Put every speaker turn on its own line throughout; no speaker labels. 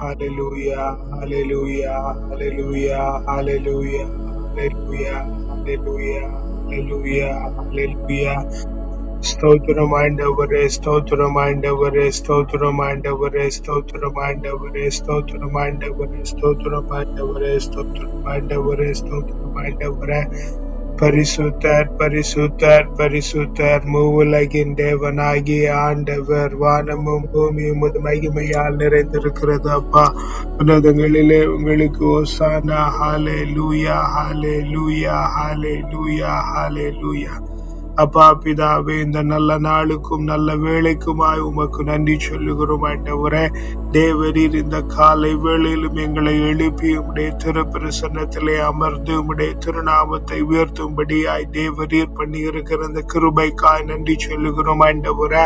hallelujah, hallelujah, hallelujah, hallelujah, hallelujah, hallelujah, hallelujah, hallelujah. ಸ್ತೋತ್ರಮಾಂಡವರೇ ಸ್ತೋತ್ರಮಾಂಡವರೇ Stotra ಸ್ತೋತ್ರಮಾಂಡವರೇ ಸ್ತೋತ್ರಮಾಂಡವರೇ Stotra ಸ್ತೋತ್ರಮಾಂಡವರೇ ಸ್ತೋತ್ರಮಾಂಡವರೇ பரிசுத்தர் பரிசுத்தர் பரிசுத்தர் மூவுலகின் தேவனாகிய ஆண்டவர் வானமும் பூமியும் உமது மகிமையால் நிறைந்திருக்கிறது அப்பா. உன்னதங்களிலே உங்களுக்கு ஓசானா. ஹாலே லூயா ஹாலே லூயா ஹாலே லூயா ஹாலே லூயா அப்பா பிதாவே இந்த நல்ல நாளுக்கும் நல்ல வேலைக்குமாய் உமக்கு நன்றி சொல்லுகிறோம் ஆண்டவரே. தேவரீர் இந்த காலை வேளையிலும் எங்களை எழுப்பி உடைய திருப்பிரசன்னத்திலே அமர்ந்து உடைய திருநாமத்தை உயர்த்தும்படியாய் தேவரீர் பண்ணியிருக்கிற அந்த கிருபைக்காய் நன்றி சொல்லுகிறோம் ஆண்டவரே.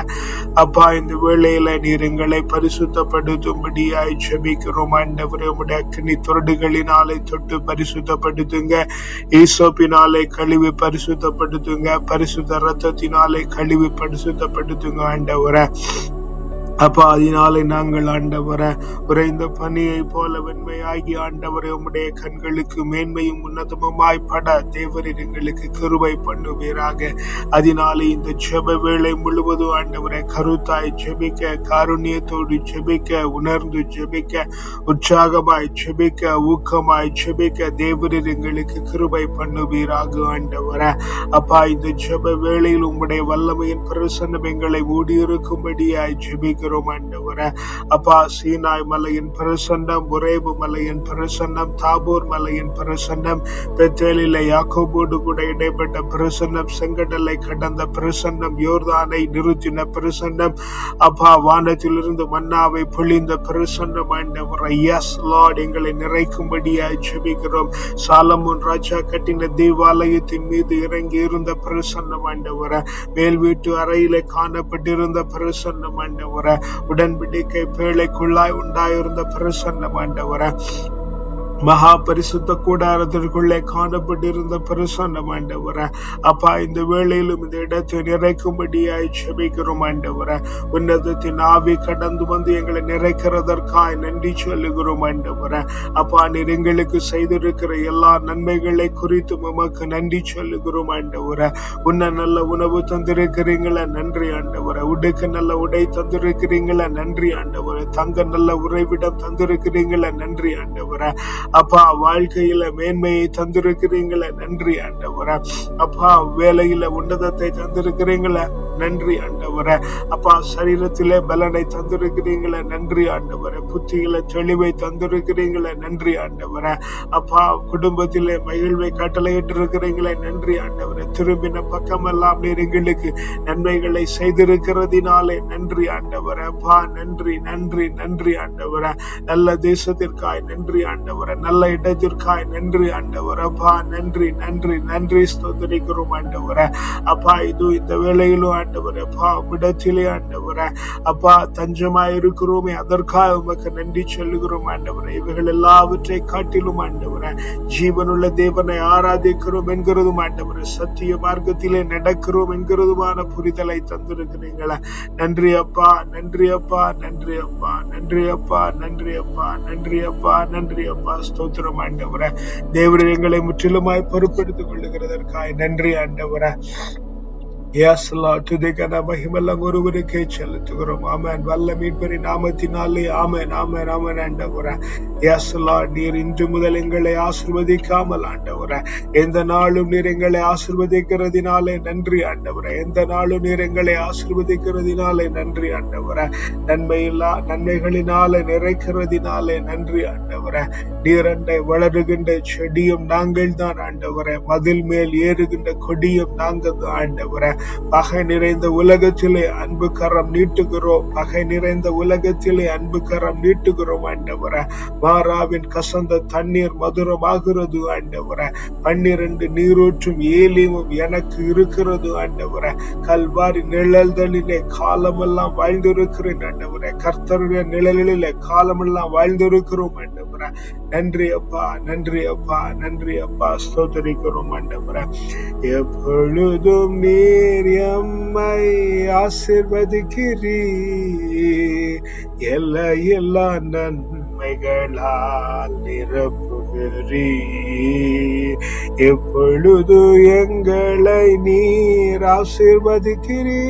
அப்பா இந்த வேளையில நீர் எங்களை பரிசுத்தப்படுத்தும்படியாய் ஜெபிக்கிறோம் ஆண்டவரே. உடைய அக்னி துரடுகளினாலே தொட்டு பரிசுத்தப்படுத்துங்க. ஈசோப்பினாலே கழுவி பரிசுத்தப்படுத்துங்க. பரிசுத்த ரத்தத்தினாலே கழுவி பரிசுத்தப்படுத்துங்க ஆண்டவரை. அப்பா அதனாலே நாங்கள் ஆண்டவர உறைந்த பணியை போல வெண்மையாகி ஆண்டவரை உம்முடைய கண்களுக்கு மேன்மையும் உன்னதமுமாய் பட தேவரின் எங்களுக்கு கிருபை பண்ணுவீராக. அதனாலே இந்த ஜெப வேளை முழுவதும் ஆண்டவரை கருத்தாய் ஜெபிக்க காருண்யத்தோடு ஜெபிக்க உணர்ந்து ஜெபிக்க உற்சாகமாய் ஜெபிக்க ஊக்கமாய் ஜெபிக்க தேவரின் எங்களுக்கு கிருபை பண்ணுவீராக ஆண்டவர. அப்பா இந்த ஜெப வேளையில் உம்முடைய வல்லமையின் பிரசன்னம் எங்களை மூடியிருக்கும்படியாய் ஜெபிக்கிறோம் ஆண்டவர. அப்பா சீனாய் மலையின் பிரசன்னம் உரேபு மலையின் பிரசன்னம் தாபூர் மலையின் பிரசன்னம் பெத்தேலில யாக்கோபோடு கூட இடைப்பட்ட பிரசன்னம் செங்கடலை கடந்த பிரசன்னம் யோர்தானை நிறுத்தின பிரசன்னம் அப்பா வானத்திலிருந்து மன்னாவை பொழிந்த பிரசன்னம் ஆண்டவரை. எஸ் லார்ட் எங்களை நிறைக்கும்படியாய் ஜெபிக்கிறோம். சாலமோன் ராஜா கட்டின தேவாலயத்தின் மீது இறங்கி இருந்த பிரசன்னம் ஆண்டவர. மேல் வீட்டு அறையிலே காணப்பட்டிருந்த பிரசன்னம் ஆண்டவர. உடன்படிக்கை பேழைக்குள்ளாய் உண்டாயிருந்த பிரசன்னம் ஆண்டவர. மகா பரிசுத்த கூடாரத்திற்குள்ளே காணப்பட்டிருந்த பிரசன்னம் ஆண்டவர. அப்பா இந்த வேளையிலும் இந்த இடத்தை நிறைக்கும்படியாய் செபிக்கிறோம் ஆண்டவர. உன்னதத்தின் ஆவி கடந்து வந்து எங்களை நிறைக்கிறதற்காய் நன்றி சொல்லுகிறோம் ஆண்டவர. அப்பா நீர் எங்களுக்கு செய்திருக்கிற எல்லா நன்மைகளை குறித்து உமக்கு நன்றி சொல்லுகிறோம் ஆண்டவர. உன்ன நல்ல உணவு தந்திருக்கிறீங்களா நன்றி ஆண்டவர. உடுக்கு நல்ல உடை தந்திருக்கிறீங்களா நன்றி ஆண்டவர. தங்க நல்ல உறைவிடம் தந்திருக்கிறீங்களா நன்றி ஆண்டவர. அப்பா வாழ்க்கையில மேன்மையை தந்திருக்கிறீங்களே. நன்றி ஆண்டவரா. அப்பா வேலையில உன்னதத்தை தந்திருக்கிறீங்களே. நன்றி ஆண்டவர. அப்பா சரீரத்திலே பலனை தந்திருக்கிறீங்களே நன்றி ஆண்டவரே. புத்தியில தெளிவை தந்திருக்கிறீங்களே நன்றி ஆண்டவர. அப்பா குடும்பத்திலே மகிழ்வை கட்டளையிட்டு இருக்கிறீங்களே நன்றி ஆண்டவரே. திரும்பின பக்கமெல்லாம் நீர் எங்களுக்கு நன்மைகளை செய்திருக்கிறதினாலே நன்றி ஆண்டவரே. அப்பா நன்றி நன்றி நன்றி ஆண்டவர. நல்ல தேசத்திற்காய் நன்றி ஆண்டவரே. நல்ல இடத்திற்காய் நன்றி ஆண்டவர். அப்பா நன்றி நன்றி நன்றி ஸ்தோத்தரிக்கிறோம் ஆண்டவரே. அப்பா இது இந்த வேளையிலும் ஆண்டவரே. அப்பா விடத்திலே ஆண்டவரே. அப்பா தஞ்சமா இருக்கிறோமே. அதற்காக உமக்கு நன்றி சொல்லுகிறோம் ஆண்டவரே. இவைகள் எல்லாவற்றை காட்டிலும் ஆண்டவரே. ஜீவனுள்ள தேவனை ஆராதிக்கிறோம் என்கிறதும் ஆண்டவரே. சத்திய மார்க்கத்திலே நடக்கிறோம் என்கிறதுமான புரிதலை தந்திருக்கிறீங்களே. நன்றி அப்பா நன்றி அப்பா நன்றி அப்பா நன்றி அப்பா நன்றி அப்பா நன்றி அப்பா நன்றி அப்பா. ஸ்தோத்திரம் ஆண்டவரே. தேவரே எங்களை முற்றிலுமாய் பொறுப்பெடுத்துக் கொள்ளுகிறதற்காய் நன்றி ஆண்டவரே. Yes, Lord, துதிக்கான மகிமெல்லாம் ஒருவருக்கே செலுத்துகிறோம் ஆமென் வல்ல மீட்பரின் நாமத்தினாலே ஆமென் ஆமென் ஆமென் ஆண்டவரே எஸ் லார்ட் நீர் இன்று முதல் எங்களை ஆசிர்வதிக்காமல் ஆண்டவரே எந்த நாளும் நீர் எங்களை ஆசிர்வதிக்கிறதினாலே நன்றி ஆண்டவரே எந்த நாளும் நீர் எங்களை ஆசிர்வதிக்கிறதினாலே நன்றி ஆண்டவரே நன்மையில்லா நன்மைகளினாலே நிறைக்கிறதினாலே நன்றி ஆண்டவரே நீரண்டை வளருகின்ற செடியும் நாங்கள் தான் ஆண்டவரே மதில் மேல் ஏறுகின்ற கொடியும் நாங்கள் தான் ஆண்டவரே பகை நிறைந்த உலகத்திலே அன்பு கரம் நீட்டுகிறோம். பகை நிறைந்த உலகத்திலே அன்பு கரம் நீட்டுகிறோம் ஆண்டவர. மாறாவின் கசந்த தண்ணீர் மதுரமாகிறது ஆண்டவர. பன்னிரண்டு நீரூற்றும் ஏலியும் எனக்கு இருக்கிறது ஆண்டவர. கல்வாரி நிழல்தலிலே காலமெல்லாம் வாழ்ந்திருக்கிறேன் ஆண்டவர. கர்த்தருடைய நிழலிலே காலமெல்லாம் வாழ்ந்திருக்கிறோம் ஆண்டவர. நன்றி அப்பா நன்றி அப்பா நன்றி அப்பா. ஸ்தோத்தரிக்கிறோம் ஆண்டவர. எப்பொழுதும் நீர் எம்மை ஆசிர்வதிக்கிறீ எல்லா எல்லா நன்மைகளால் நிரப்புகிறீ எப்பொழுது எங்களை நீர் ஆசிர்வதிக்கிறீ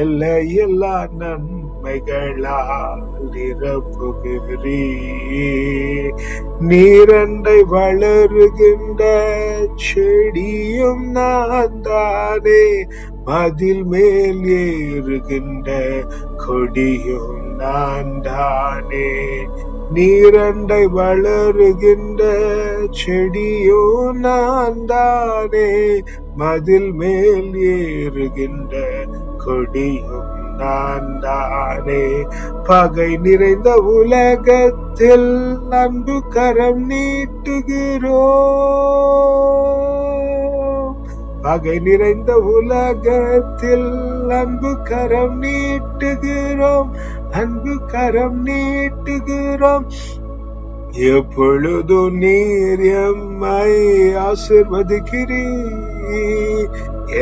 எல்லா எல்லா நன்மை நன்மைகளால் நிரப்புகிறீர் நீரண்டை வளருகின்ற செடியும் நான் தானே. மதில் மேல் ஏறுகின்ற கொடியும் நான் தானே. நீரண்டை வளருகின்ற செடியோ நான் தானே. மதில் மேல் ஏறுகின்ற கொடியும் நான் தானே பகை நிறைந்த உலகத்தில் நன்பு கரம் நீட்டுகிறோ பகை நிறைந்த உலகத்தில் அன்பு கரம் நீட்டுகிறோம். அன்பு கரம் நீட்டுகிறோம். எப்பொழுது நீர் எம்மை ஆசிர்வதிக்கிறீ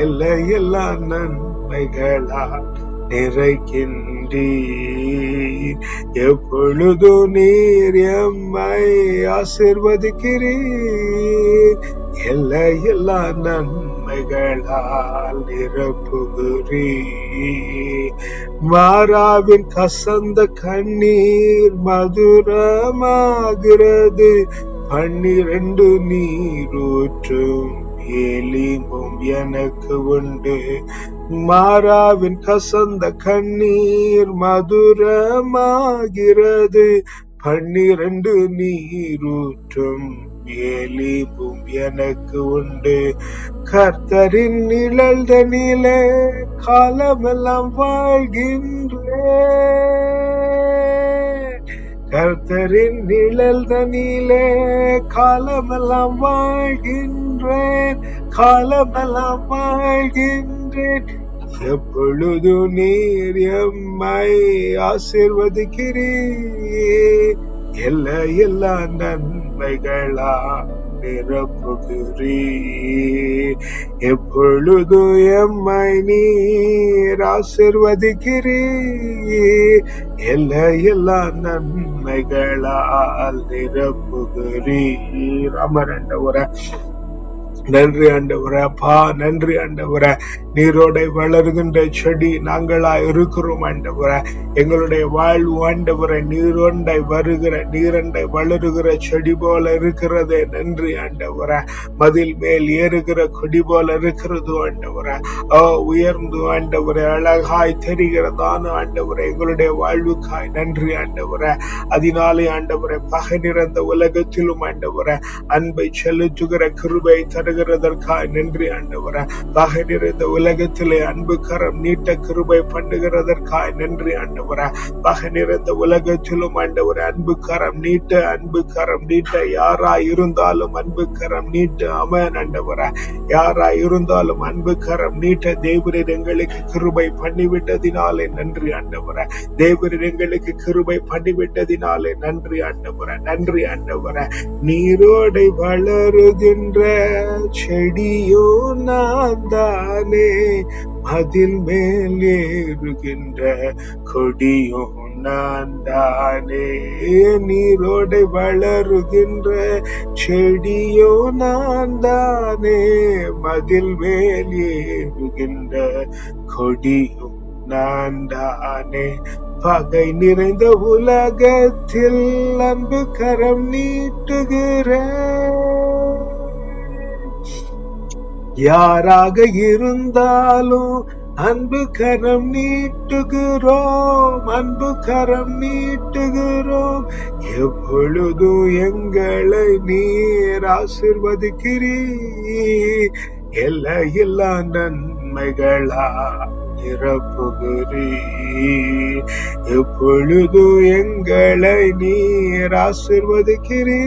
எல்லா எல்லா நன்மைகளால் நிறைக்கின்றீர். எப்பொழுது நீர் எம்மை ஆசிர்வதிக்கிறீர். எல்லா எல்லா நன்மைகளால் நிரப்புகிறீர். மாறாவின் கசந்த கண்ணீர் மதுரமாகிறது. பன்னிரண்டு நீரூற்றும் எலிமும் எனக்கு உண்டு. மாறாவின் கசந்த கண்ணீர் மதுரமாகிறது. பன்னிரண்டு நீரூற்றும் ஏலிபும் எனக்கு உண்டு. கர்த்தரின் நிழல் தனிலே காலமெல்லாம் வாழ்கின்றே. கர்த்தரின் நிழல் தனிலே காலமெல்லாம் வாழ்கின்றேன் காலமெல்லாம் வாழ்கின்றேன் கேட் எப்பொழுது நீர் எம்மை ஆசிர்வதிக்கிறீ எல்லா எல்லா நன்மைகளா நிரப்புகிறீர். எப்பொழுது எம்மை நீர் ஆசிர்வதிக்கிறீ எல்லா எல்லா நன்மைகளால் நிரப்புகிறீர். அமரண்டவர நன்றி ஆண்டவரே பா நன்றி ஆண்டவரே. நீரோடை வளர்கின்ற செடி நாங்களா இருக்கிறோம் ஆண்டவரே. எங்களுடைய வாழ்வு ஆண்டவரை நீரோண்டை வருகிற நீரண்டை வளருகிற செடி போல இருக்கிறது. நன்றி ஆண்டவர. மதில் மேல் ஏறுகிற கொடி போல இருக்கிறது ஆண்டவரே. ஓ உயர்ந்து ஆண்டவரே. அழகாய் தெரிகிறதான ஆண்டவரை. எங்களுடைய வாழ்வுக்காய் நன்றி ஆண்டவர. அதனாலே ஆண்டவரை பகை நிறைந்த உலகத்திலும் ஆண்டவரே அன்பை செலுத்துகிற கிருபை தருகிறதற்காய் நன்றி ஆண்டவர. பகை நிறைந்த உலகத்திலே அன்பு கரம் நீட்ட கிருபை பண்ணுகிறதற்காய் நன்றி ஆண்டவர. பகை நிறைந்த உலகத்திலும் ஆண்டவரே அன்பு கரம் நீட்ட அன்பு கரம் நீட்ட. யாரா இருந்தாலும் அன்பு கரம் நீட்டு. அமன் ஆண்டவர. யாரா இருந்தாலும் அன்பு கரம் நீட்ட. தேவரீர் எங்களுக்கு கிருபை பண்ணிவிட்டதினாலே நன்றி ஆண்டவர. தேவரீர் எங்களுக்கு கிருபை பண்ணிவிட்டதினாலே நன்றி ஆண்டவர. நன்றி ஆண்டவர. நீரோடை வளருகின்ற செடியோ நான் தானே அதில் மேல் ஏறுகின்ற கொடியும் நான் தானே. நீரோடை வளருகின்ற செடியோ நான் தானே. மதில் மேல் ஏறுகின்ற கொடியோ நான் தானே. பகை நிறைந்த உலகத்தில் அன்பு கரம் நீட்டுகிறேன். யாராக இருந்தாலும் அன்பு கரம் நீட்டுகிறோம் அன்பு கரம் நீட்டுகிறோம். எப்பொழுதும் எங்களை நீர் ஆசிர்வதிக்கிறீ எல்லா எல்லா நன்மைகளா நிரப்புகிறீர். எப்பொழுது எங்களை நீர் ஆசிர்வதிக்கிறீ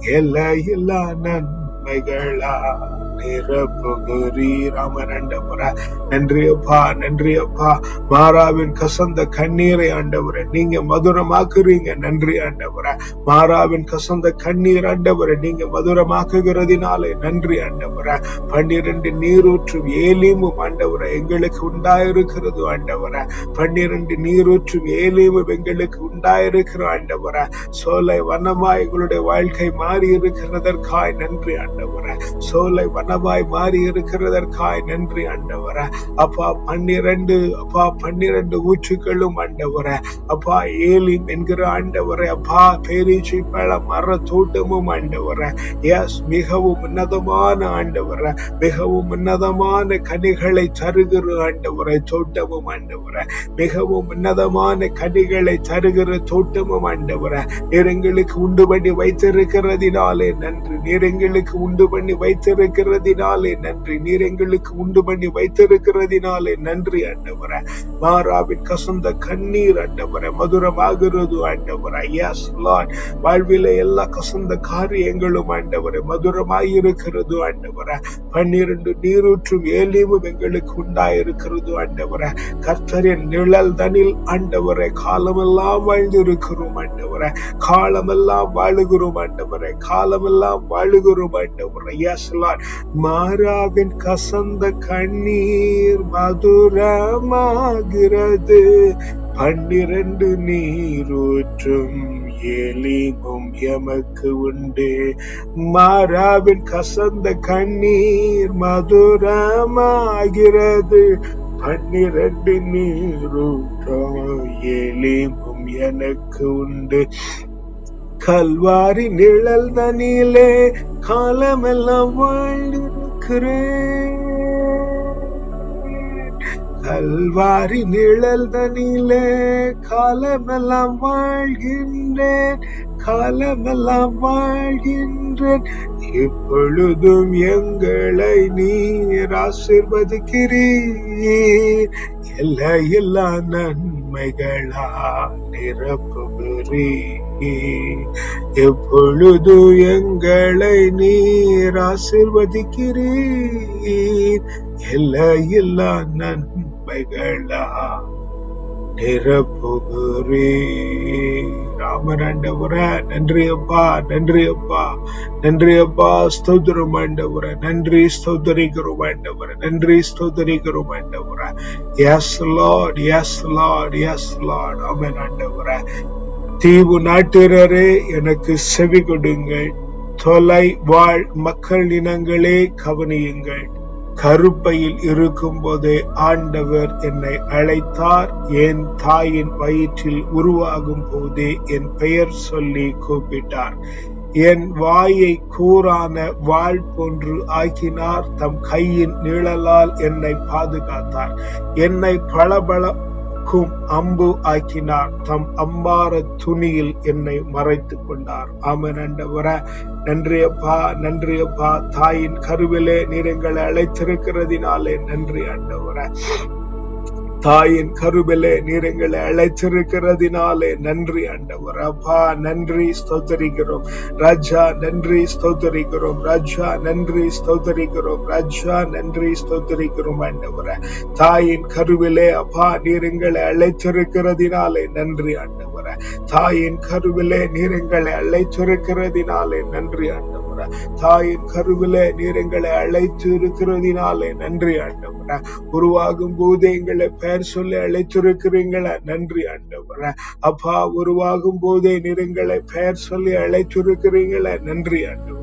எல்லையில்லா நன்மை எல்லா எல்லா நன்மைகளா நிரப்புகிறீர். ஆமன் நன்றி அப்பா நன்றி அப்பா மாறாவின் கசந்த கண்ணீரை ஆண்டவரே நீங்க மதுரமாக்குறீங்க. நன்றி ஆண்டவரே. மாறாவின் கசந்த கண்ணீர் ஆண்டவரே நீங்க மதுரமாக்குகிறதுனாலே நன்றி ஆண்டவரே. பன்னிரண்டு நீரூற்றும் ஏலீமும் ஆண்டவரே எங்களுக்கு உண்டாயிருக்கிறது ஆண்டவரே. பன்னிரண்டு நீரூற்றும் ஏலீமும் எங்களுக்கு உண்டாயிருக்கிற ஆண்டவரே. சோலை வண்ணமா எங்களுடைய வாழ்க்கை மாறி இருக்கிறதற்காய் நன்றி ஆண்டவரே. சோலை மனமாய் மாறி இருக்கிறதற்காய் நன்றி ஆண்டவரே அப்பா பன்னிரண்டு அப்பா பன்னிரண்டு ஊற்றுகளும் ஆண்டவரே அப்பா ஏலிம் என்கிற ஆண்டவரே அப்பா பேரீச்சி பழ மர தோட்டமும் ஆண்டவர எஸ் மிகவும் உன்னதமான ஆண்டவர மிகவும் உன்னதமான கனிகளை தருகிற ஆண்டவரை தோட்டமும் ஆண்டவர மிகவும் உன்னதமான கனிகளை தருகிற தோட்டமும் ஆண்டவர நீர் எங்களுக்கு உண்டு பண்ணி வைத்திருக்கிறதினாலே நன்றி. நீர் எங்களுக்கு உண்டு பண்ணி வைத்திருக்கிறதினாலே நன்றி. நீர் எங்களுக்கு உண்டு பண்ணி வைத்திருக்கிறதினாலே நன்றி அண்டவர. மாறாவின் கசந்த கண்ணீர் அண்டவர. மதுரமாகிறது ஆண்டவரே எஸ் லார்ட் வாழ்வில எல்லா கசந்த காரியங்களும் ஆண்டவரே மதுரமாயிருக்கிறது ஆண்டவரே பன்னிரண்டு நீரூற்றும் ஏலிவும் எங்களுக்கு உண்டாயிருக்கிறது ஆண்டவர கர்த்தரின் நிழல் தனில் ஆண்டவரே காலமெல்லாம் வாழ்ந்திருக்கிறோம் ஆண்டவரே காலமெல்லாம் வாழுகிறோம் ஆண்டவரே காலமெல்லாம் வாழுகிறோம் ஆண்டவரே எஸ் லார்ட் மாறாவின் கசந்த கண்ணீர் மதுரமாகிறது. பன்னிரண்டு நீரூற்றும் எலிமும் எமக்கு உண்டு. மாறாவின் கசந்த கண்ணீர் மதுரமாகிறது. பன்னிரண்டு நீரூற்றும் எலிமும் எனக்கு உண்டு. கல்வாரி நிழல் தனியிலே காலமெல்லாம் வாழ்ந்திருக்கிறேன். கல்வாரி நிழல் தனியிலே காலமெல்லாம் வாழ்கின்றேன் காலமெல்லாம் வாழ்கின்றேன். இப்பொழுதும் எங்களை நீர் ஆசிர்வதிக்கிறீர். எல்லா எல்லா நன்மைகளா நிரப்புகிறீர் எப்பொழுது எங்களை நீர் ஆசிர்வதிக்கிறீர்? எல்லா எல்லா நன்மைகளா ராமன் ராமராண்டவர நன்றி அப்பா நன்றி அப்பா நன்றி அப்பா ஸ்தோத்திரம் ஆண்டவர நன்றி ஸ்தோத்தரிக்கிறோம் ஆண்டவர நன்றி ஸ்தோத்தரிக்கிறோம் ஆண்டவர. Yes Lord yes Lord yes Lord Amen ஆண்டவர. தீவு நாட்டினரே எனக்கு செவி கொடுங்கள். தொலை வாழ் மக்கள் இனங்களே கவனியுங்கள். கருப்பையில் இருக்கும்போதே ஆண்டவர் என்னை அழைத்தார். என் தாயின் வயிற்றில் உருவாகும் போதே என் பெயர் சொல்லி கூப்பிட்டார். என் வாயை கூரான வாள் போன்று ஆக்கினார். தம் கையின் நிழலால் என்னை பாதுகாத்தார். என்னை பளபளக்கும் அம்பு ஆக்கினார். தம் அம்பார துணியில் என்னை மறைத்துக் கொண்டார். ஆமன் ஆண்டவர நன்றியப்பா நன்றியப்பா தாயின் கருவிலே நீர் எங்களை அழைத்திருக்கிறதினாலே நன்றி ஆண்டவர தாயின் கருவிலே நீர் எங்களை அழைத்திருக்கிறதினாலே நன்றி ஆண்டவர். அப்பா நன்றி ஸ்தோத்தரிக்கிறோம். ராஜா நன்றி ஸ்தோத்தரிக்கிறோம். ராஜா நன்றி ஸ்தோத்தரிக்கிறோம். ராஜா நன்றி ஸ்தோத்தரிக்கிறோம் ஆண்டவர. தாயின் கருவிலே அப்பா நீர் எங்களை அழைத்திருக்கிறதினாலே நன்றி ஆண்டவர. தாயின் கருவிலே நீர் எங்களை அழைத்திருக்கிறதினாலே நன்றி அண்டவர் தாயின் கருவில நீர் எங்களை அழைத்து இருக்கிறதினாலே நன்றி ஆண்டவர. உருவாகும் போது எங்களை பெயர் சொல்லி அழைத்திருக்கிறீங்களா நன்றி ஆண்டவர. அப்பா உருவாகும் போதே நிறங்களை பெயர் சொல்லி அழைத்திருக்கிறீங்களா நன்றி ஆண்டவர.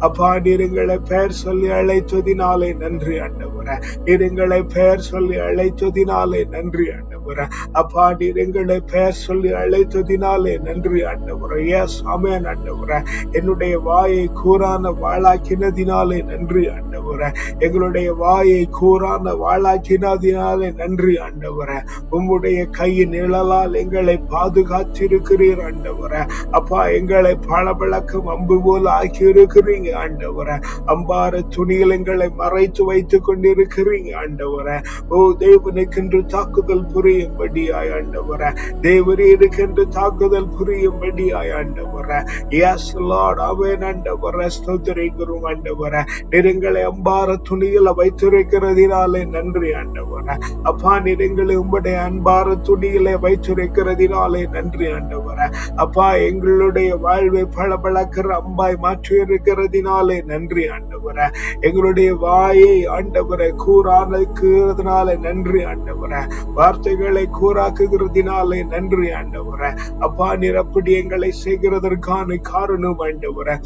அப்பா நீர் எங்களை பெயர் சொல்லி அழைத்ததினாலே நன்றி ஆண்டவர நீருங்களை பெயர் சொல்லி அழைத்ததினாலே நன்றி ஆண்டவர அப்பா நீர் எங்களை பெயர் சொல்லி அழைத்ததினாலே நன்றி ஆண்டவர எஸ் அமேன் ஆண்டவர என்னுடைய வாயை கூறான வாழாக்கினதினாலே நன்றி ஆண்டவர எங்களுடைய வாயை கூறான வாழாக்கினதினாலே நன்றி ஆண்டவர உம்முடைய கையின் நிழலால் எங்களை பாதுகாத்திருக்கிறீர் ஆண்டவர அப்பா எங்களை பளபளக்கும் அம்பு போல் ஆக்கியிருக்க கொண்டிருக்கிறீங்க ஆண்டவர. அம்பார துணியில் எங்களை மறைத்து வைத்துக் கொண்டிருக்கிறீங்க ஆண்டவர. ஓ தேவனுக்கென்று தாக்குதல் புரியும்படியாய் ஆண்டவர. தேவரீருக்கென்று தாக்குதல் புரியும்படியாய் ஆண்டவர. எஸ் லார்ட் அவன் ஆண்டவர. ஸ்தோத்திரிக்கிறோம் ஆண்டவர. நெருங்களை அம்பார துணியில வைத்திருக்கிறதினாலே நன்றி ஆண்டவர. அப்பா நெருங்களை உம்முடைய அன்பார துணியில வைத்திருக்கிறதினாலே நன்றி ஆண்டவர. அப்பா எங்களுடைய வாழ்வை பளபளக்கிற அம்பாய் மாற்றி இருக்கிறதுனாலே நன்றி ஆண்டவர. எங்களுடைய வாயை ஆண்டவர கூறாக்குகிறதுனால நன்றி ஆண்டவர. வார்த்தைகளை கூறாக்குகிறதுனாலே நன்றி ஆண்டவர. அப்பா நீர் அப்படி எங்களை செய்கிறதற்கான காரணம் ஆண்டவர.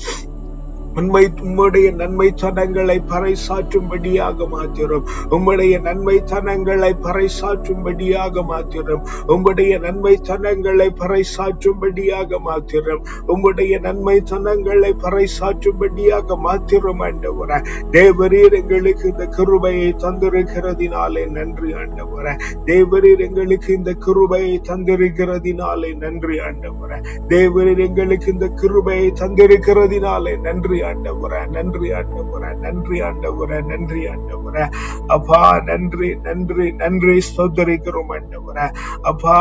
உண்மை உம்முடைய நன்மை தனங்களை பறைசாற்றும்படியாக மாத்திரும். உம்முடைய நன்மை சனங்களை பறைசாற்றும்படியாக மாத்திரும். உம்முடைய நன்மை சனங்களை பறைசாற்றும்படியாக மாத்திரும். உம்முடைய நன்மை சனங்களை பறைசாற்றும்படியாக மாத்திரும் ஆண்டவர. தேவரீர் எங்களுக்கு இந்த கிருபையை தந்திருக்கிறதினாலே நன்றி ஆண்டவர. தேவரீர் எங்களுக்கு இந்த கிருபையை தந்திருக்கிறதினாலே நன்றி ஆண்டவர. தேவரீர் எங்களுக்கு இந்த கிருபையை தந்திருக்கிறதினாலே நன்றி ஆண்டவர நன்றி ஆண்டவர நன்றி ஆண்டவர நன்றி ஆண்டவர. அப்பா நன்றி நன்றி நன்றி. ஸ்தோத்தரிக்கிறோம் ஆண்டவர. அப்பா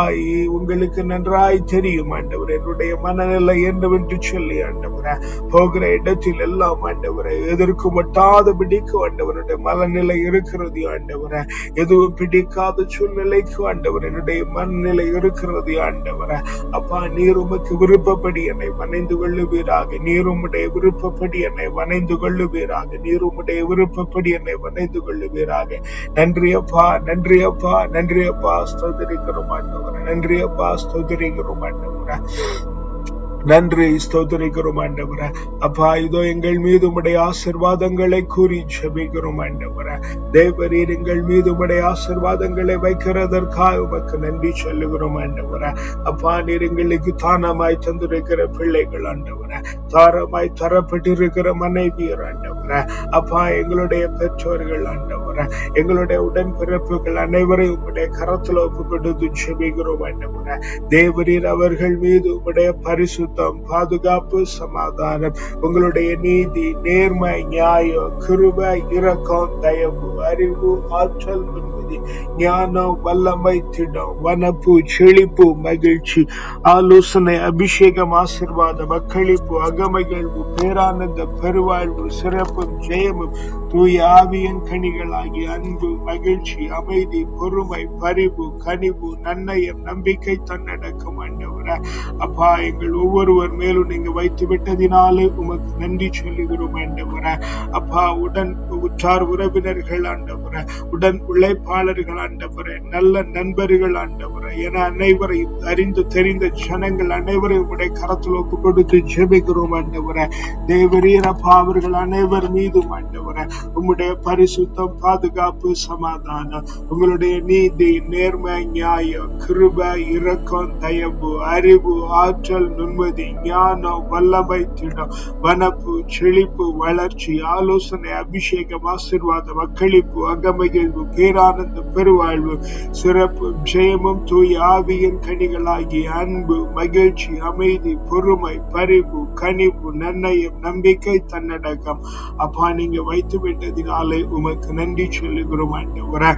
உங்களுக்கு நன்றாய் தெரியும் ஆண்டவர். என்னுடைய மனநிலை என்னவென்று சொல்லி ஆண்டவர. போகிற இடத்தில் எல்லாம் ஆண்டவர எதற்கு மட்டாதபடிக்கு ஆண்டவருடைய மனநிலை இருக்கிறது ஆண்டவர. எதுவும் பிடிக்காத சூழ்நிலைக்கு ஆண்டவர். என்னுடைய மனநிலை இருக்கிறது ஆண்டவர. அப்பா நீர் உமக்கு விருப்பப்படி என்னை மனைந்து கொள்ளுவீராக. நீர் உம்முடைய விருப்பப்படி என்னை வணைந்து கொள்ளுவீராக. நீர் உம்முடைய விருப்பப்படி என்னை வணைந்து கொள்ளுவீராக. நன்றியப்பா நன்றியப்பா நன்றியப்பா நன்றி அப்பா. ஸ்தோதரிக்கிறோம் ஆண்டவரே. நன்றி அப்பா ஸ்தோதரிக்கிறோம் ஆண்டவரே. நன்றி ஸ்தோத்திரிக்கிறோம் ஆண்டவர. அப்பா இதோ எங்கள் மீது உடைய ஆசிர்வாதங்களை கூறி ஜெபிக்கிறோம் ஆண்டவர. தேவரீர் எங்கள் மீது உடைய ஆசிர்வாதங்களை வைக்கிறதற்காக உமக்கு நன்றி சொல்லுகிறோம் ஆண்டவர. அப்பா நீர் எங்களுக்கு தானமாய் தந்திருக்கிற பிள்ளைகள் ஆண்டவர. தாரமாய் தரப்பட்டிருக்கிற மனைவியர் ஆண்டவர. அப்பா எங்களுடைய பெற்றோர்கள் ஆண்டவர. எங்களுடைய உடன்பிறப்புகள் அனைவரையும் உங்களுடைய கரத்துல ஒப்பு கொடுத்து ஜெபிக்கிறோம் ஆண்டவர. தேவரீர் அவர்கள் மீது உடைய பரிசுத்தம் பாதுகாப்பு சமாதானம் உங்களுடைய நீதி நேர்மை நியாயம் கிருப இரக்கம் தயவு அறிவு ஆற்றல் முன்பு ஞானம் வல்லமை திடம் வனப்பு செழிப்பு மகிழ்ச்சி ஆலோசனை அபிஷேகம் ஆசிர்வாதம் அக்களிப்பு அகமகிழ்வு பேரானந்த பெருவாழ்வு சிறப்பும் ஜெயமும் தூய ஆவியின் கனிகளாகிய அன்பு மகிழ்ச்சி அமைதி பொறுமை பரிவு கனிவு நன்னயம் நம்பிக்கை தன்னடக்கம் ஆண்டவர. அப்பா எங்கள் ஒவ்வொருவர் மேலும் நீங்க வைத்து விட்டதினாலே உமக்கு நன்றி சொல்லுகிறோம் ஆண்டவர. அப்பா உடன் உற்றார் உறவினர்கள் ஆண்டவர. உடன் பணியாளர்கள் ஆண்டவரே நல்ல நண்பர்கள் ஆண்டவரே. என அனைவரையும் அறிந்து தெரிந்த ஜனங்கள் அனைவரையும் உடைய கரத்தில் ஒப்பு கொடுத்து ஜெபிக்கிறோம் ஆண்டவரே. தேவரீரப்பா அவர்கள் அனைவர் மீதும் ஆண்டவரே உம்முடைய பரிசுத்தம் பாதுகாப்பு சமாதானம் உங்களுடைய நீதி நேர்மை நியாயம் கிருப இரக்கம் தயவு அறிவு ஆற்றல் நிம்மதி ஞானம் வல்லமை திடம் வனப்பு செழிப்பு வளர்ச்சி ஆலோசனை அபிஷேகம் ஆசிர்வாதம் அக்களிப்பு அகமகிழ்வு பேரானந்த பெருவாழ்வு சிறப்பு ஜெயமும் தூய் ஆவியின் கனிகளாகிய அன்பு மகிழ்ச்சி அமைதி பொறுமை பரிவு கனிவு நன்னயம் நம்பிக்கை தன்னடக்கம். அப்பா நீங்க வைத்து விட்டதினாலே உமக்கு நன்றி சொல்லுகிறோம் ஆண்டவரே.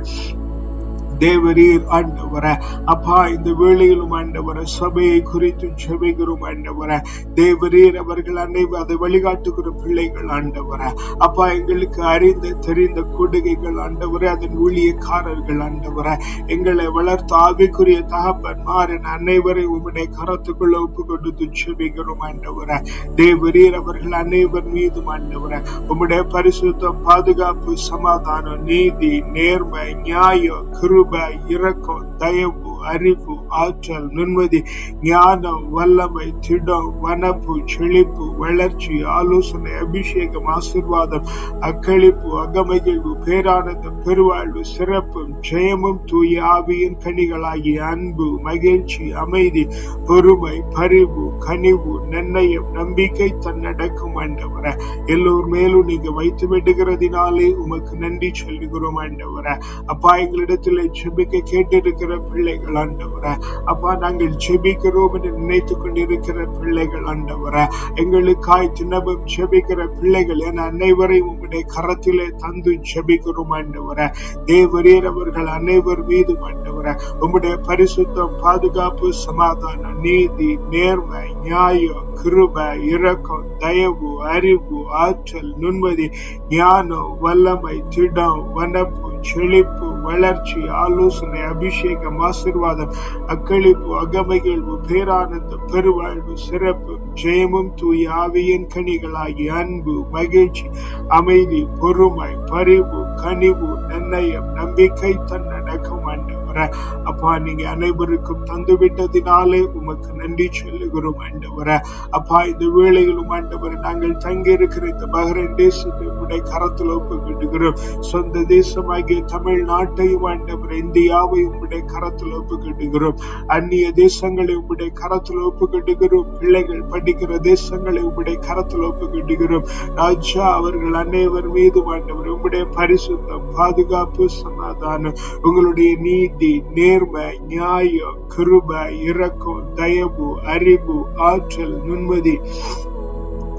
தேவரீர் ஆண்டவர. அப்பா இந்த வேளையிலும் ஆண்டவர சபையை குறித்து ஜெபிக்கிறோம் ஆண்டவர. தேவரீர் அவர்கள் அனைவரும் அதை வழிகாட்டுகிற பிள்ளைகள் ஆண்டவர. அப்பா எங்களுக்கு அறிந்த தெரிந்த கொடுகைகள் ஆண்டவர அதன் ஊழியக்காரர்கள் ஆண்டவர. எங்களை வளர்த்த ஆவிக்குரிய தகப்பன்மார் என அனைவரை உம்முடைய கரத்துக்குள்ள ஒப்பு கொடுத்து ஜெபிக்கிறோம் ஆண்டவர. தேவரீர் அவர்கள் அனைவர் மீதும் ஆண்டவர உம்முடைய பரிசுத்தம் பாதுகாப்பு சமாதானம் நீதி நேர்மை நியாயம் கிருபை இரக்கம் தயவு அறிவு ஆற்றல் நுண்மதி ஞானம் வல்லமை திடம் வனப்பு செழிப்பு வளர்ச்சி ஆலோசனை அபிஷேகம் ஆசிர்வாதம் அக்களிப்பு அகமகிழ்வு பேரானந்தம் பெருவாழ்வு சிறப்பும் ஜெயமும் தூய ஆவியின் கனிகளாகிய அன்பு மகிழ்ச்சி அமைதி பொறுமை பரிவு கனிவு நிர்ணயம் நம்பிக்கை தன்னடக்கும் ஆண்டவர. எல்லோர் மேலும் நீங்க வைத்து விடுகிறதினாலே உமக்கு நன்றி சொல்லுகிறோம் ஆண்டவர. அப்பா எங்களிடத்தில் செபிக்க கேட்டிருக்கிற பிள்ளைகள் பிள்ளைகள் ஆண்டவர. அப்பா நாங்கள் ஜெபிக்கிறோம் என்று நினைத்துக் கொண்டிருக்கிற பிள்ளைகள் ஆண்டவர. எங்களுக்காய் தினமும் ஜெபிக்கிற பிள்ளைகள் என அனைவரையும் உங்களுடைய கரத்திலே தந்து ஜெபிக்கிறோம் ஆண்டவர. தேவரீர் அவர்கள் அனைவர் மீது ஆண்டவர. உங்களுடைய பரிசுத்தம் பாதுகாப்பு சமாதானம் நீதி நேர்மை நியாயம் கிருப இரக்கம் தயவு அறிவு ஆற்றல் நுண்மதி ஞானம் வல்லமை திடம் வனப்பு செழிப்பு வளர்ச்சி ஆலோசனை அபிஷேகம் ஆசிர்வாதம் அக்களிப்பு அகமைகள்வு பேரானந்தம் பெருவாழ்வு சிறப்பு ஜெயமும் தூய் ஆவியின் கனிகளாகிய அன்பு மகிழ்ச்சி அமைதி பொறுமை பரிவு கனிவு நன்னயம் நம்பிக்கை தன்னை ஆண்டவர. அப்பா நீங்க அனைவருக்கும் தந்து விட்டதினாலே உமக்கு நன்றி சொல்லுகிறோம் ஆண்டவர. அப்பா இந்த வேளையிலும் ஆண்டவரை நாங்கள் தங்கி இருக்கிற இந்த பஹ்ரைன் தேசத்தை உடைய கரத்தில் ஒப்புக்கிட்டுகிறோம் சொந்த தேசமாகிய தமிழ்நாட்டையும் ஆண்டவரை இந்தியாவையும் உடைய கரத்தில் ஒப்புக்கிட்டுகிறோம் அந்நிய தேசங்களை உடைய கரத்தில் ஒப்புக்கிட்டுகிறோம் பிள்ளைகள் படிக்கிற தேசங்களை உடைய கரத்தில் ஒப்புக்கிட்டுகிறோம் ராஜா அவர்கள் அனைவர் மீது ஆண்டவர் உங்களுடைய பரிசுத்தம் பாதுகாப்பு சமாதானம் உங்களுடைய நீதி நீதி நேர்மை நியாயம் கிருப இரக்கம் தயவு அறிவு ஆற்றல் நுண்மதி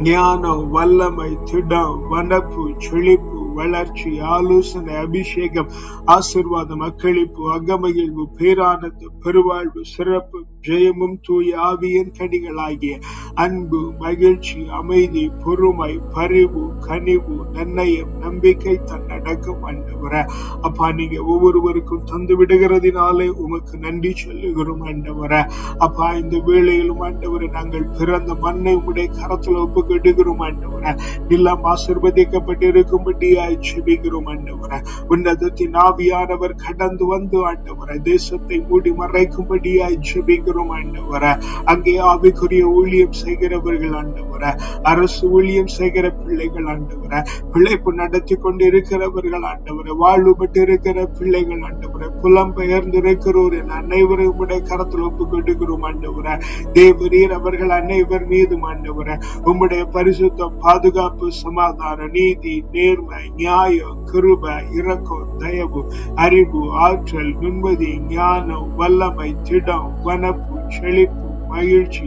ஞானம் வல்லமை திடம் வனப்பு செழிப்பு வளர்ச்சி ஆலோசனை அபிஷேகம் ஆசிர்வாதம் அக்களிப்பு அகமகிழ்வு பேரானந்தம் பெருவாழ்வு சிறப்பு ஜெயமும் தூய ஆவியின் கனிகளாகிய அன்பு மகிழ்ச்சி அமைதி பொறுமை பரிவு கனிவு நன்னயம் நம்பிக்கை தன்னடக்கம் அண்டவர. அப்பா நீங்க ஒவ்வொருவருக்கும் தந்து விடுகிறதினாலே உமக்கு நன்றி சொல்லுகிறோம் அண்டவர. அப்பா இந்த வேளையிலும் ஆண்டவரை நாங்கள் பிறந்த மண்ணை உடைய கரத்துல ஒப்பு கெடுகிறோம் ஆண்டவர நிலம் ஆசிர்வதிக்கப்பட்டிருக்கும்படியாய் செபிக்கிறோம் ஆண்டவர உன்னதத்தின் ஆவியானவர் கடந்து வந்து ஆண்டவர தேசத்தை மூடி மறைக்கும்படியாய் ஜெபிக்கிறோம் ஆண்டவர அங்கே ஆவிக்குரிய ஊழியம் செய்கிறவர்கள் ஆண்டவர அரசு ஊழியம் செய்கிற பிள்ளைகள் ஆண்டவர பிழைப்பு நடத்தி கொண்டு இருக்கிறவர்கள் ஆண்டவர வாழ்வுபட்டு இருக்கிற பிள்ளைகள் ஆண்டவர புலம் பெயர்ந்திருக்கிறோர் என அனைவரும் உடைய கரத்தில் ஒப்பு கொடுக்கிறோம் ஆண்டவர தேவரீர் அவர்கள் அனைவர் மீதும் ஆண்டவர உம்முடைய பரிசுத்தம் பாதுகாப்பு சமாதான நீதி நேர்மை நியாயம் கிருப இரக்கம் தயவு அறிவு ஆற்றல் நிம்மதி ஞானம் வல்லமை திடம் வனப்பு செழிப்பு மகிழ்ச்சி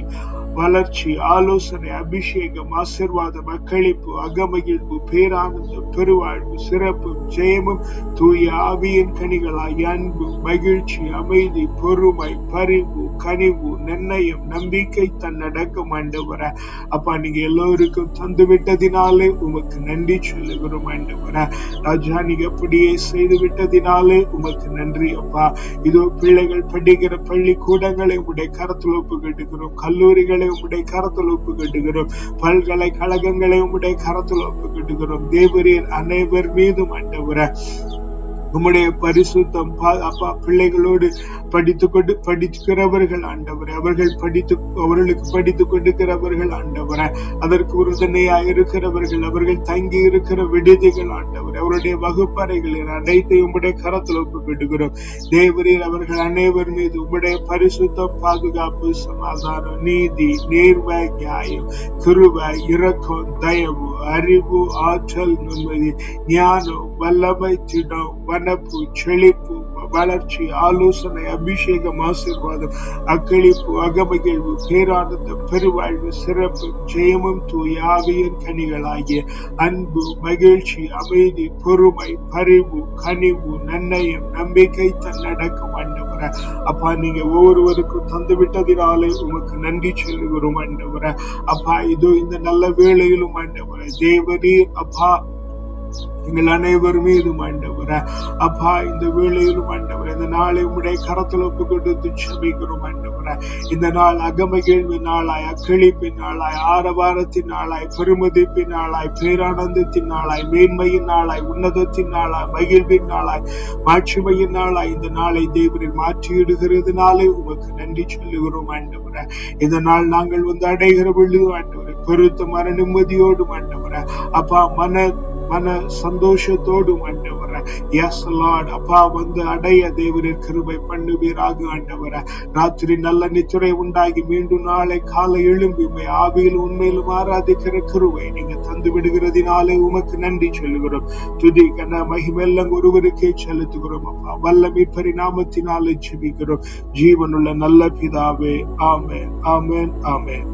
வளர்ச்சி ஆலோசனை அபிஷேகம் ஆசிர்வாதம் அக்களிப்பு அகமகிழ்வு பேரானந்தம் பெருவாழ்வு சிறப்பு ஜெயமும் தூய ஆவியின் கனிகளாய் அன்பு மகிழ்ச்சி அமைதி பொறுமை பரிவு கனிவு நிர்ணயம் நம்பிக்கை தன்னடக்கம் ஆண்டவர. அப்பா நீங்க எல்லோருக்கும் தந்து விட்டதினாலே உமக்கு நன்றி சொல்லுகிறோம் ஆண்டவர. ராஜா நீங்க அப்படியே செய்து விட்டதினாலே உமக்கு நன்றி அப்பா. இதோ பிள்ளைகள் படிக்கிற பள்ளிக்கூடங்களை உடைய கருத்துல ஒப்பு கல்லூரிகளை கல்லூரிகளை உம்முடைய கரத்தில் ஒப்பு கட்டுகிறோம் பல்கலைக்கழகங்களை உம்முடைய கரத்தில் ஒப்பு கட்டுகிறோம் தேவரீர் அனைவர் மீதும் அண்டவர. உம்முடைய பரிசுத்தம் அப்பா பிள்ளைகளோடு படித்து கொண்டு படிக்கிறவர்கள் ஆண்டவரே. அவர்கள் படித்து அவர்களுக்கு படித்து கொண்டிருக்கிறவர்கள் ஆண்டவரே. அதற்கு உறுதுணையா இருக்கிறவர்கள் அவர்கள் தங்கி இருக்கிற விடுதிகள் ஆண்டவர். அவருடைய வகுப்பறைகளில் அனைத்தையும் உம்முடைய கரத்தில் ஒப்புக்கிட்டுகிறோம் தேவரீர் அவர்கள் அனைவர் மீது உம்முடைய பரிசுத்தம் பாதுகாப்பு சமாதானம் நீதி நேர்மை நியாயம் கிருபை இரக்கம் தயவு அறிவு ஆற்றல் நிம்மதி ஞானம் வல்லமை திடம் வனப்பு செழிப்பு வளர்ச்சி ஆலோசனை அபிஷேகம் ஆசீர்வாதம் அக்களிப்பு அகமகிழ்வு பேரானந்தம் பெருவாழ்வு சிறப்பு ஜெயமும் தூய ஆவியின் கனிகளாகிய அன்பு மகிழ்ச்சி அமைதி பொறுமை பரிவு கனிவு நன்னயம் நம்பிக்கை தன்னடக்கம் அண்டவர. அப்பா நீங்க ஒவ்வொருவருக்கும் தந்து விட்டதினாலே உமக்கு நன்றி சொல்லுகிறோம் அண்டவர. அப்பா இதோ இந்த நல்ல வேளையிலும் அண்டவர தேவரீர் அப்பா எங்கள் அனைவர் மீதும் ஆண்டவர. அப்பா இந்த வேளையிலும் ஆண்டவர இந்த நாளை உடைய கரத்தில் ஒப்பு கொடுத்து செபிக்கிறோம் ஆண்டவர. இந்த நாள் அகமகிழ்வு நாளாய் அக்களிப்பின் நாளாய் ஆரவாரத்தின் நாளாய் பெருமதிப்பின் நாளாய் பேரானந்தத்தின் நாளாய் மேன்மையின் நாளாய் உன்னதத்தின் நாளாய் மகிழ்வின் நாளாய் மாட்சிமையின் நாளாய் இந்த நாளை தேவரில் மாற்றியிடுகிறதுனாலே உமக்கு நன்றி சொல்லுகிறோம் ஆண்டவர. இந்த நாள் நாங்கள் வந்து அடைகிற விழுது ஆண்டவர. பெருத்த மன நிம்மதியோடு ஆண்டவர. அப்பா மன மன சந்தோஷத்தோடும் ஆண்டவர எஸ் லார்ட் அப்பா வந்து அடைய தேவரின் கிருபை பண்ணுவீராக ஆண்டவர. ராத்திரி நல்ல நித்திரை உண்டாகி மீண்டும் நாளை காலை எழும்பி உண்மை ஆவியில் உண்மையிலும் ஆராதிக்கிற கிருபை நீங்க தந்து விடுகிறதினாலே உமக்கு நன்றி சொல்லுகிறோம். துதி கன மகிமெல்லாம் ஒருவருக்கே செலுத்துகிறோம் அப்பா. வல்ல மீட்பரி நாமத்தினாலே ஜெபிக்கிறோம். ஜீவனுள்ள நல்ல பிதாவே ஆமேன் ஆமேன் ஆமேன்.